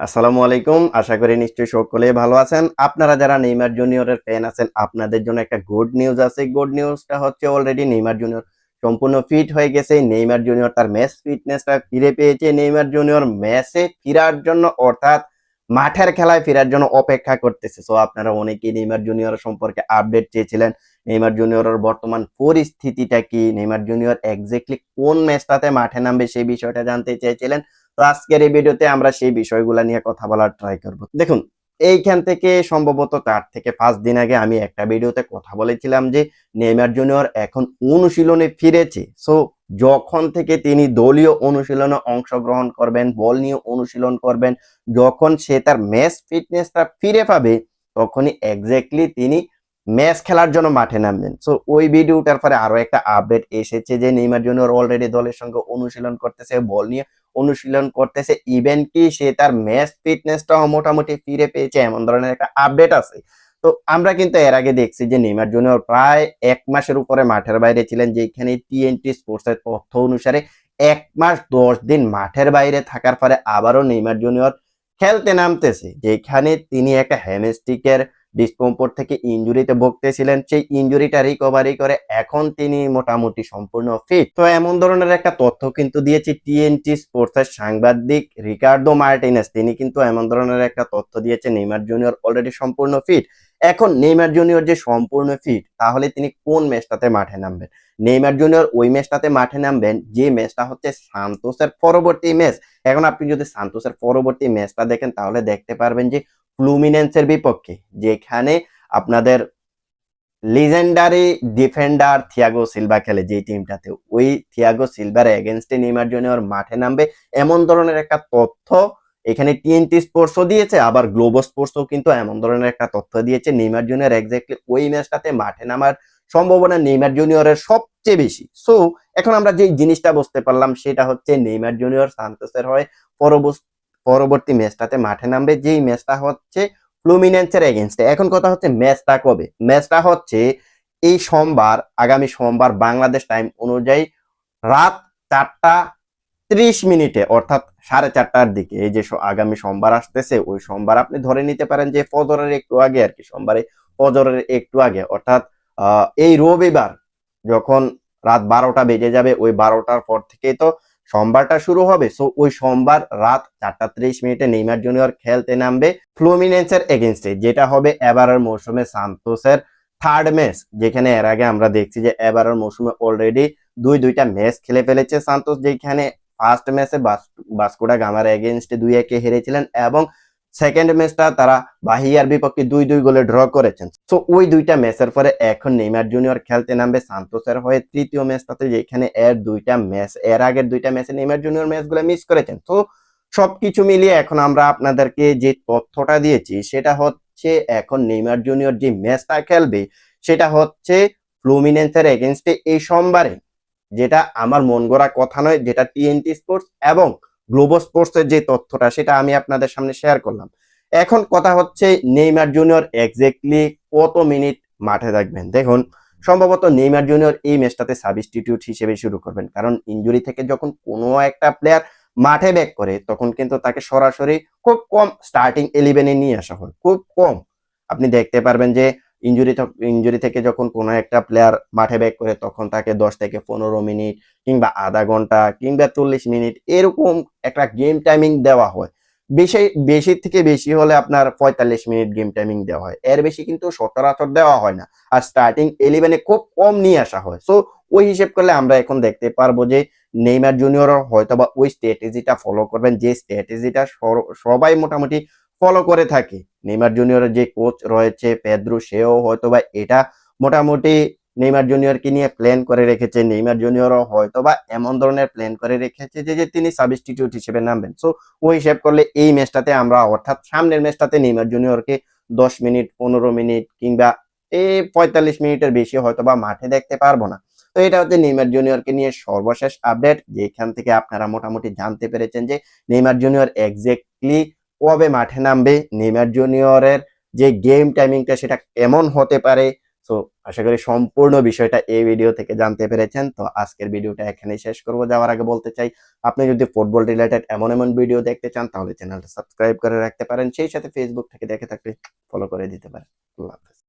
আসসালামু আলাইকুম। আশা করি নিশ্চয়ই সকলে ভালো আছেন। আপনারা যারা নেইমার জুনিয়রের ফ্যান আছেন, আপনাদের জন্য একটা গুড নিউজ আছে। গুড নিউজটা হচ্ছে অলরেডি নেইমার জুনিয়র সম্পূর্ণ ফিট হয়ে গেছে। নেইমার জুনিয়র তার ম্যাচ ফিটনেসটা ফিরে পেয়েছে। নেইমার জুনিয়র ম্যাচে ফেরার জন্য, অর্থাৎ মাঠের খেলায় ফেরার জন্য অপেক্ষা করতেছে। সো আপনারা অনেকেই নেইমার জুনিয়র সম্পর্কে আপডেট চেয়েছিলেন। নেইমার জুনিয়রের বর্তমান পরিস্থিতিটা কি? নেইমার জুনিয়র এক্স্যাক্টলি কোন ম্যাচটাতে মাঠে নামবে সেই বিষয়টা জানতে চেয়েছিলেন। তো আজকের এই ভিডিওতে আমরা সেই বিষয়গুলো নিয়ে কথা বলার ট্রাই করব। দেখুন, এইখান থেকে সম্ভবত চার থেকে পাঁচ দিন আগে আমি একটা ভিডিওতে কথা বলেছিলাম যে নেইমার জুনিয়র এখন অনুশীলনে ফিরেছে। সো যখন থেকে তিনি দলীয় অনুশীলনে অংশগ্রহণ করবেন, বল নিয়ে অনুশীলন করবেন, যখন সে তার ম্যাচ ফিটনেসটা ফিরে পাবে, তখনই এক্স্যাক্টলি তিনি ম্যাচ খেলার জন্য মাঠে নামবেন। সো ওই ভিডিওটার পরে আরও একটা আপডেট এসেছে যে নেইমার জুনিয়র অলরেডি দলের সঙ্গে অনুশীলন করতেছে, বল নিয়ে অনুশীলন করতেছে ইভেন কি সে তার ম্যাচ ফিটনেসটাও মোটামুটি ফিরে পেয়েছে, এমন ধরনের একটা আপডেট আছে। তো আমরা কিন্তু এর আগে দেখছি যে নেইমার জুনিয়র প্রায় এক মাসের উপরে মাঠের বাইরে ছিলেন, যেখানে টিএনটি স্পোর্টস এর তথ্য অনুসারে এক মাস দশ দিন মাঠের বাইরে থাকার পরে আবারও নেইমার জুনিয়র খেলতে নামতেছে, যেখানে তিনি একটা হ্যামস্টিকের ডিসকমফোর্ট থেকে ইঞ্জুরিতে ভুগতেছিলেন, সেই ইঞ্জুরিটা রিকভারি করে এখন তিনি মোটামুটি সম্পূর্ণ ফিট তো এমন ধরনের একটা তথ্য কিন্তু দিয়েছে টিএনটি স্পোর্টস এর সাংবাদিক রিকার্ডো মার্টিনেস তিনি কিন্তু এমন ধরনের একটা তথ্য দিয়েছে নেইমার জুনিয়র অলরেডি সম্পূর্ণ ফিট এখন নেইমার জুনিয়র যে সম্পূর্ণ ফিট তাহলে তিনি কোন ম্যাচটাতে মাঠে নামবেন? নেইমার জুনিয়র ওই ম্যাচটাতে মাঠে নামবেন, যে ম্যাচটা হচ্ছে সান্তোসের পরবর্তী ম্যাচ। এখন আপনি যদি সান্তোসের পরবর্তী ম্যাচটা দেখেন, তাহলে দেখতে পারবেন যে ফ্লুমিনেন্সের বিপক্ষে, যেখানে আপনাদের লিজেন্ডারি ডিফেন্ডার থিয়াগো সিলভা খেলে যে টিমটাতে ওই থিয়াগো সিলভার এগেনস্টে নেইমার জুনিয়র মাঠে নামবে, এমন ধরনের একটা তথ্য এখানে টিএনটি স্পোর্টসও দিয়েছে, আবার গ্লোবো স্পোর্টসও কিন্তু এমন ধরনের একটা তথ্য দিয়েছে, নেইমার জুনিয়র এক্স্যাক্টলি ওই ম্যাচটাতে মাঠে নামার সম্ভাবনা নেইমার জুনিয়রের সবচেয়ে বেশি। সো এখন আমরা যে জিনিসটা বুঝতে পারলাম, সেটা হচ্ছে নেইমার জুনিয়র সান্তোসের হয় পরবর্তী পরবর্তী ম্যাচটাতে মাঠে নামবে। যেই ম্যাচটা হচ্ছে ফ্লুমিনেন্সের এগেনস্টে এখন কথা হচ্ছে ম্যাচটা কবে? ম্যাচটা হচ্ছে এই সোমবার, আগামী সোমবার বাংলাদেশ টাইম অনুযায়ী রাত চারটা ত্রিশ মিনিটে, অর্থাৎ সাড়ে চারটার দিকে। এই যে আগামী সোমবার আসতেছে, ওই সোমবার আপনি ধরে নিতে পারেন যে ফজরের একটু আগে আর কি, সোমবারে ফজরের একটু আগে। অর্থাৎ এই রবিবার যখন রাত বারোটা বেজে যাবে, ওই বারোটার পর থেকে তো সোমবারটা শুরু হবে সো ওই সোমবার রাত চারটা ত্রিশ মিনিটে নেইমার জুনিয়র খেলতে নামবে ফ্লুমিনেন্সের এগেনস্টে, যেটা হবে এবারের মৌসুমে সান্তোসের থার্ড ম্যাচ যেখানে এর আগে আমরা দেখছি যে এবারের মৌসুমে অলরেডি দুই দুইটা ম্যাচ খেলে ফেলেছে সান্তোস, যেখানে ফার্স্ট ম্যাচে বাস্কোডা গামার এগেনস্টে দুই একে হেরেছিলেন এবং সেকেন্ড ম্যাচটা তারা বাহিয়ার বিপক্ষে দুই দুই গোলে ড্র করেছেন। সো ওই দুইটা ম্যাচের পরে এখন নেইমার জুনিয়র খেলতে নামবে সান্তোসের হয়ে তৃতীয় ম্যাচটাতে যেখানে এর দুইটা ম্যাচ এর আগের দুইটা ম্যাচে নেইমার জুনিয়র ম্যাচগুলো মিস করেছেন। তো সবকিছু মিলিয়ে এখন আমরা আপনাদেরকে যে তথ্যটা দিয়েছি, সেটা হচ্ছে এখন নেইমার জুনিয়র যে ম্যাচটা খেলবে, সেটা হচ্ছে ফ্লুমিনেন্সের এগেনস্টে এই সোমবারে, যেটা আমার মন গড়া কথা নয়, যেটা টিএনটি স্পোর্টস এবং গ্লোবো স্পোর্টস এর যে তথ্যটা, সেটা আমি আপনাদের সামনে শেয়ার করলাম। এখন কথা হচ্ছে নেইমার জুনিয়র এক্স্যাক্টলি কত মিনিট মাঠে থাকবেন? দেখুন, সম্ভবত নেইমার জুনিয়র এই ম্যাচটাতে সাবস্টিটিউট হিসেবে শুরু করবেন। কারণ ইনজুরি থেকে যখন কোনো একটা প্লেয়ার মাঠে ব্যাক করে, তখন কিন্তু তাকে সরাসরি খুব কম স্টার্টিং ইলেভেনে নিয়ে আসা হয়। খুব কম। আপনি দেখতে পারবেন যে ইনজুরি ইনজুরি থেকে যখন কোনো একটা প্লেয়ার মাঠে ব্যাক করে, তখন তাকে দশ থেকে পনেরো মিনিট কিংবা আধা ঘণ্টা কিংবা চল্লিশ মিনিট এরকম একটা গেম টাইমিং দেওয়া হয়। বেশি বেশি থেকে বেশি হলে আপনার পঁয়তাল্লিশ মিনিট গেম টাইমিং দেওয়া হয়। এর বেশি কিন্তু সচরাচর দেওয়া হয় না। আর স্টার্টিং ইলেভেনে খুব কম নিয়ে আসা হয়। সো ওই হিসেব করলে আমরা এখন দেখতে পারব যে নেইমার জুনিয়র হয়তো বা ওই স্ট্র্যাটেজিটা ফলো করবেন। যে স্ট্র্যাটেজিটা সবাই মোটামুটি ফলো করে থাকে। নেইমার জুনিয়রের যে কোচ রয়েছে, পেদ্রু, সেও হয়তো বা এটা মোটামুটি নেইমার জুনিয়রকে নিয়ে প্ল্যান করে রেখেছে। নেইমার জুনিয়রও হয়তো বা এমন ধরনের প্ল্যান করে রেখেছে যে যে তিনি সাবস্টিটিউট হিসেবে নামবেন। সো ওই হিসেব করলে এই ম্যাচটাতে আমরা, অর্থাৎ সামনের ম্যাচটাতে নেইমার জুনিয়রকে দশ মিনিট, পনেরো মিনিট কিংবা এই পঁয়তাল্লিশ মিনিটের বেশি হয়তো বা মাঠে দেখতে পারব না। তো এটা হচ্ছে নেইমার জুনিয়রকে নিয়ে সর্বশেষ আপডেট যেখান থেকে আপনারা মোটামুটি জানতে পেরেছেন যে, নেইমার জুনিয়র এক্স্যাক্টলি কবে মাঠে নামবে? নেমার জুনিয়রের যে গেম টাইমিংটা সেটা কেমন হতে পারে? সো আশা করি সম্পূর্ণ বিষয়টা এই ভিডিও থেকে জানতে পেরেছেন। তো আজকের ভিডিওটা এখানেই শেষ করব। যাওয়ার আগে বলতে চাই, আপনি যদি ফুটবল রিলেটেড এমন এমন ভিডিও দেখতে চান, তাহলে চ্যানেলটা সাবস্ক্রাইব করে রাখতে পারেন। সেই সাথে ফেসবুক থেকে দেখে থাকলে ফলো করে দিতে পারেন।